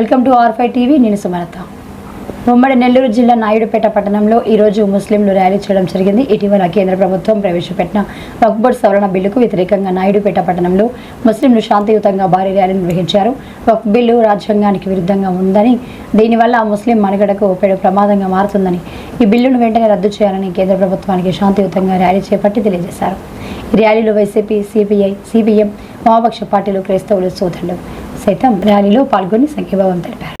Welcome to ఆర్ఫై five TV. నేను సుమలత. ఉమ్మడి నెల్లూరు జిల్లా నాయుడుపేట పట్టణంలో ఈరోజు ముస్లింలు ర్యాలీ చేయడం జరిగింది. ఇటీవల కేంద్ర ప్రభుత్వం ప్రవేశపెట్టిన వక్బోర్డ్ సవరణ బిల్లుకు వ్యతిరేకంగా నాయుడుపేట పట్టణంలో ముస్లింలు శాంతియుతంగా భారీ ర్యాలీ నిర్వహించారు. వక్ బిల్లు రాజ్యాంగానికి విరుద్ధంగా ఉందని దీనివల్ల ముస్లిం మనుగడకు ఉపయోగ ప్రమాదంగా మారుతుందని ఈ బిల్లును వెంటనే రద్దు చేయాలని కేంద్ర ప్రభుత్వానికి శాంతియుతంగా ర్యాలీ చేపట్టి తెలియజేశారు. ఈ ర్యాలీలో వైసీపీ సిపిఐ సిపిఎం వామపక్ష పార్టీలు క్రైస్తవులు సోదరులు सैतम र्यी में पागो सख्यभाव जपार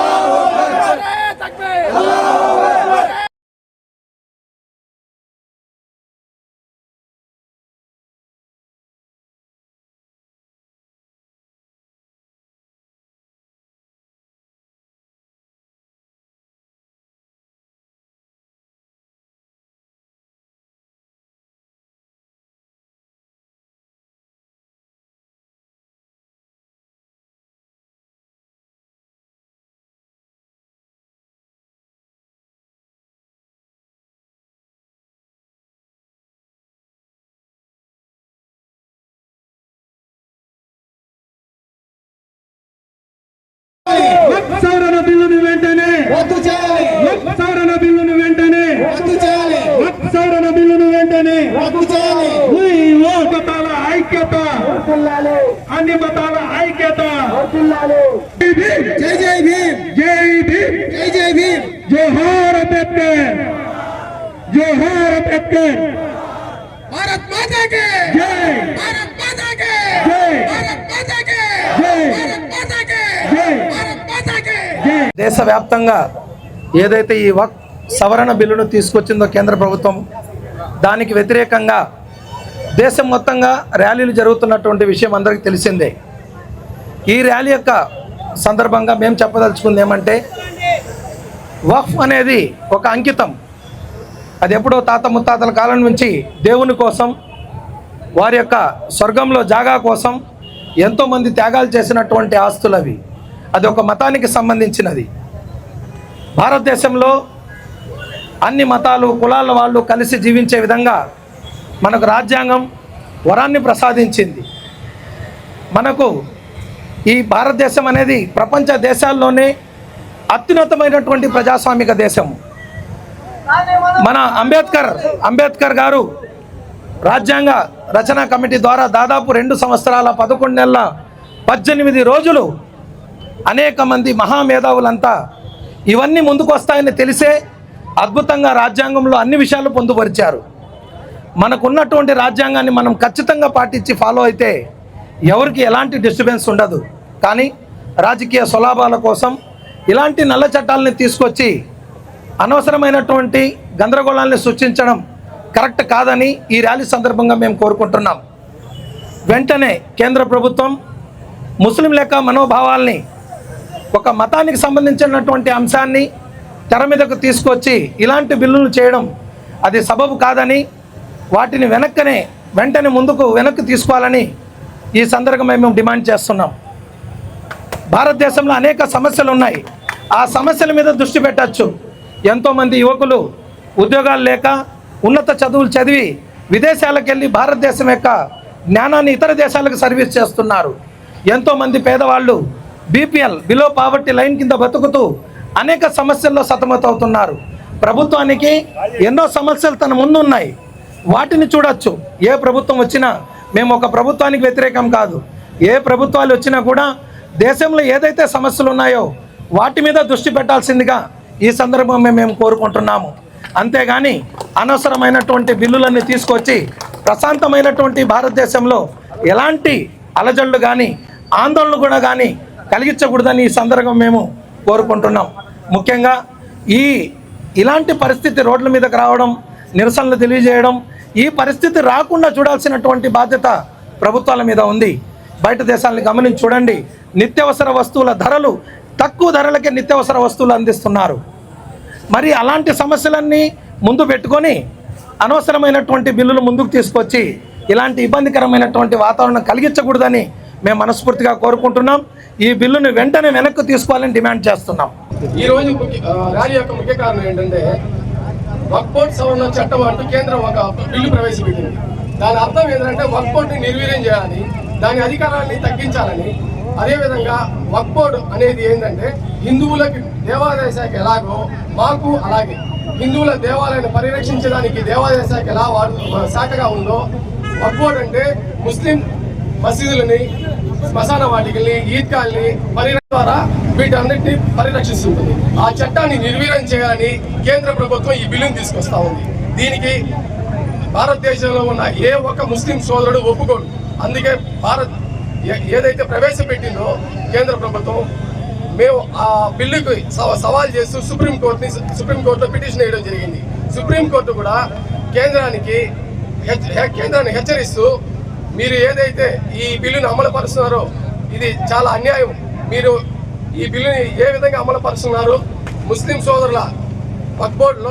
సవరణ బిల్లును వెంటనే రద్దు చేయాలి. సవరణ బిల్లును వెంటనే రద్దు చేయాలి. సవరణ బిల్లును వెంటనే రద్దు చేయాలి. మతాల ఐక్యత. అన్ని మతాల ఐక్యత. జిల్లాలే జై భీమ్, జై జై భీమ్. జై భీమ్. జై జై భీమ్. జోహార్ అంబేద్కర్ జోహార్ అంబేద్కర్ భారత్ మాతా కే. జై. భారత్ మాతా కే జై భారత్ మాతా కే జై భారత్ మాతా కే జై భారత్ మాతా కే జై దేశవ్యాప్తంగా ఏదైతే ఈ వక్ సవరణ బిల్లును తీసుకొచ్చిందో కేంద్ర ప్రభుత్వం దానికి వ్యతిరేకంగా దేశం మొత్తంగా ర్యాలీలు జరుగుతున్నటువంటి విషయం అందరికీ తెలిసిందే. ఈ ర్యాలీ యొక్క సందర్భంగా మేము చెప్పదలుచుకుంది ఏమంటే వఫ్ అనేది ఒక అంకితం. అది ఎప్పుడో తాత ముత్తాతల కాలం నుంచి దేవుని కోసం వారి యొక్క స్వర్గంలో జాగా కోసం ఎంతోమంది త్యాగాలు చేసినటువంటి ఆస్తులు అవి. అది ఒక మతానికి సంబంధించినది. భారతదేశంలో అన్ని మతాలు కులాల వాళ్ళు కలిసి జీవించే విధంగా మనకు రాజ్యాంగం వరాన్ని ప్రసాదించింది. మనకు ఈ భారతదేశం అనేది ప్రపంచ దేశాల్లోనే అత్యున్నతమైనటువంటి ప్రజాస్వామిక దేశము మన అంబేద్కర్ అంబేద్కర్ గారు రాజ్యాంగ రచనా కమిటీ ద్వారా దాదాపు రెండు సంవత్సరాల పదకొండు నెలల పద్దెనిమిది రోజులు అనేక మంది మహామేధావులంతా ఇవన్నీ ముందుకు వస్తాయని తెలిసే అద్భుతంగా రాజ్యాంగంలో అన్ని విషయాలు పొందుపరిచారు. మనకున్నటువంటి రాజ్యాంగాన్ని మనం ఖచ్చితంగా పాటించి ఫాలో అయితే ఎవరికి ఎలాంటి డిస్టర్బెన్స్ ఉండదు. కానీ రాజకీయ స్వలాభాల కోసం ఇలాంటి నల్ల చట్టాలని తీసుకొచ్చి అనవసరమైనటువంటి గందరగోళాన్ని సృష్టించడం కరెక్ట్ కాదని ఈ ర్యాలీ సందర్భంగా మేము కోరుకుంటున్నాం. వెంటనే కేంద్ర ప్రభుత్వం ముస్లిం లెక్క మనోభావాల్ని ఒక మతానికి సంబంధించినటువంటి అంశాన్ని తెర మీదకు తీసుకొచ్చి ఇలాంటి బిల్లులు చేయడం అది సబబు కాదని వాటిని వెనక్కనే వెంటనే ముందుకు వెనక్కి తీసుకోవాలని ఈ సందర్భంగా మేము డిమాండ్ చేస్తున్నాం. భారతదేశంలో అనేక సమస్యలు ఉన్నాయి. ఆ సమస్యల మీద దృష్టి పెట్టచ్చు. ఎంతోమంది యువకులు ఉద్యోగాలు లేక ఉన్నత చదువులు చదివి విదేశాలకు వెళ్ళి భారతదేశం యొక్క జ్ఞానాన్ని ఇతర దేశాలకు సర్వీస్ చేస్తున్నారు. ఎంతోమంది పేదవాళ్ళు బీపీఎల్ బిలో పావర్టీ లైన్ కింద బతుకుతూ అనేక సమస్యల్లో సతమతవుతున్నారు ప్రభుత్వానికి ఎన్నో సమస్యలు తన ముందు ఉన్నాయి వాటిని చూడొచ్చు. ఏ ప్రభుత్వం వచ్చినా మేము ఒక ప్రభుత్వానికి వ్యతిరేకం కాదు. ఏ ప్రభుత్వాలు వచ్చినా కూడా దేశంలో ఏదైతే సమస్యలు ఉన్నాయో వాటి మీద దృష్టి పెట్టాల్సిందిగా ఈ సందర్భంగా మేము కోరుకుంటున్నాము. అంతేగాని అనవసరమైనటువంటి బిల్లులన్నీ తీసుకొచ్చి ప్రశాంతమైనటువంటి భారతదేశంలో ఎలాంటి అలజడులు కానీ ఆందోళనలు కూడా కానీ కలిగించకూడదని ఈ సందర్భం మేము కోరుకుంటున్నాం. ముఖ్యంగా ఈ ఇలాంటి పరిస్థితి రోడ్ల మీదకు రావడం నిరసనలు తెలియజేయడం ఈ పరిస్థితి రాకుండా చూడాల్సినటువంటి బాధ్యత ప్రభుత్వాల మీద ఉంది. బయట దేశాలను గమనించి చూడండి. నిత్యవసర వస్తువుల ధరలు తక్కువ ధరలకే నిత్యవసర వస్తువులు అందిస్తున్నారు. మరి అలాంటి సమస్యలన్నీ ముందు పెట్టుకొని అనవసరమైనటువంటి బిల్లులు ముందుకు తీసుకొచ్చి ఇలాంటి ఇబ్బందికరమైనటువంటి వాతావరణం కలిగించకూడదని మేము మనస్ఫూర్తిగా కోరుకుంటున్నాం. ఈ బిల్లును వెంటనే వెనక్కి తీసుకోవాలని డిమాండ్ చేస్తున్నాం. ఈ రోజు ముఖ్య- ర్యాలీ యొక్క ముఖ్య కారణం ఏంటంటే వర్క్పోర్ట్ సవరణ చట్టం అంటూ కేంద్రం ఒక బిల్లు ప్రవేశపెట్టింది. దాని అర్థం ఏంటంటే వర్క్పోర్ట్ని నిర్వీర్యం చేయాలని దాని అధికారాన్ని తగ్గించాలని. అదేవిధంగా వర్క్పోర్ట్ అనేది ఏంటంటే హిందువులకి దేవాదాయ శాఖ ఎలాగో మాకు అలాగే. హిందువుల దేవాలయాన్ని పరిరక్షించడానికి దేవాదాయ శాఖ ఎలా వాడు శాఖగా ఉందో వక్ అంటే ముస్లిం మసీదులని శ్మశాన వాటికల్ని ఈద్గాల్ని పరి ద్వారా వీటన్నిటిని పరిరక్షిస్తుంటుంది. ఆ చట్టాన్ని నిర్వీర్యం చేయాలని కేంద్ర ప్రభుత్వం ఈ బిల్లును తీసుకొస్తా ఉంది. దీనికి భారతదేశంలో ఉన్న ఏ ఒక్క ముస్లిం సోదరుడు ఒప్పుకోడు. అందుకే భారత్ ఏ- ఏదైతే ప్రవేశపెట్టిందో కేంద్ర ప్రభుత్వం మేము ఆ బిల్లుకు సవాల్ చేస్తూ సుప్రీంకోర్టుని సుప్రీంకోర్టులో పిటిషన్ వేయడం జరిగింది. సుప్రీంకోర్టు కూడా కేంద్రానికి కేంద్రాన్ని హెచ్చరిస్తూ మీరు ఏదైతే ఈ బిల్లును అమలు పరుస్తున్నారో ఇది చాలా అన్యాయం. మీరు ఈ బిల్లుని ఏ విధంగా అమలు పరుస్తున్నారు ముస్లిం సోదరుల వక్బోర్డులో